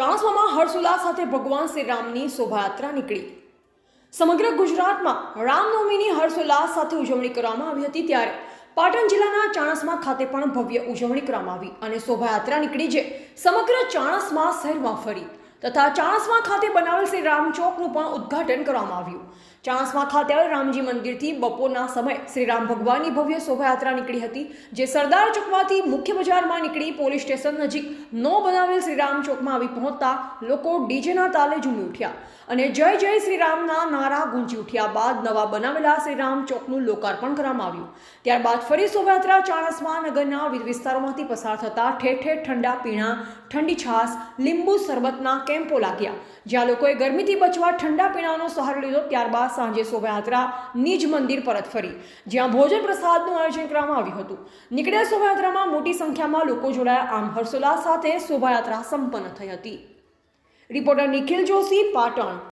ચાણસ્મામાં હર્ષોલ્લાસ સાથે ભગવાન શ્રી રામની શોભાયાત્રા નીકળી. સમગ્ર ગુજરાતમાં રામનવમીની હર્ષોલ્લાસ સાથે ઉજવણી કરવામાં આવી હતી ત્યારે પાટણ જિલ્લાના ચાણસ્મા ખાતે પણ ભવ્ય ઉજવણી કરવામાં આવી અને શોભાયાત્રા નીકળી જે સમગ્ર ચાણસ્મા શહેરમાં ફરી. તથા ચાણસ્મા ખાતે બનાવેલ શ્રી રામ ચોકનું પણ ઉદ્ઘાટન કરવામાં આવ્યું. ચાણસ્મા ખાતે રામજી મંદિરથી બપોરના સમયે શ્રી રામ ભગવાનની ભવ્ય શોભાયાત્રા નીકળી હતી, જે સરદાર ચોકમાંથી મુખ્ય બજારમાં નીકળી પોલીસ સ્ટેશન નજીક નો બનાવેલ શ્રી રામ ચોકમાં આવી પહોંચતા લોકો ડીજેના તાલે ઝૂમી ઉઠ્યા અને જય જય શ્રી રામના નારા ગુંજી ઉઠ્યા બાદ નવા બનાવેલા શ્રી રામ ચોકનું લોકાર્પણ કરવામાં આવ્યું. ત્યારબાદ ફરી શોભાયાત્રા ચાણસ્મા નગરના વિવિધ વિસ્તારોમાંથી પસાર થતા ઠેર ઠેર ઠંડા, પીણા ઠંડી છાશ લીંબુ શરબતના કેમ્પો લાગ્યા. જ્યાં લોકોએ ગરમીથી બચવા ઠંડા પીણાનો સહારો લીધો, ત્યારબાદ સાંજે શોભાયાત્રા નિજ મંદિર પરત ફરી, જ્યાં ભોજન પ્રસાદનું આયોજન કરવામાં આવ્યું હતું. નીકળેલ શોભાયાત્રામાં મોટી સંખ્યામાં લોકો જોડાયા. આમ હર્ષોલ્લાસ સાથે શોભાયાત્રા સંપન્ન થઈ હતી. રિપોર્ટર નિખિલ જોશી, પાટણ.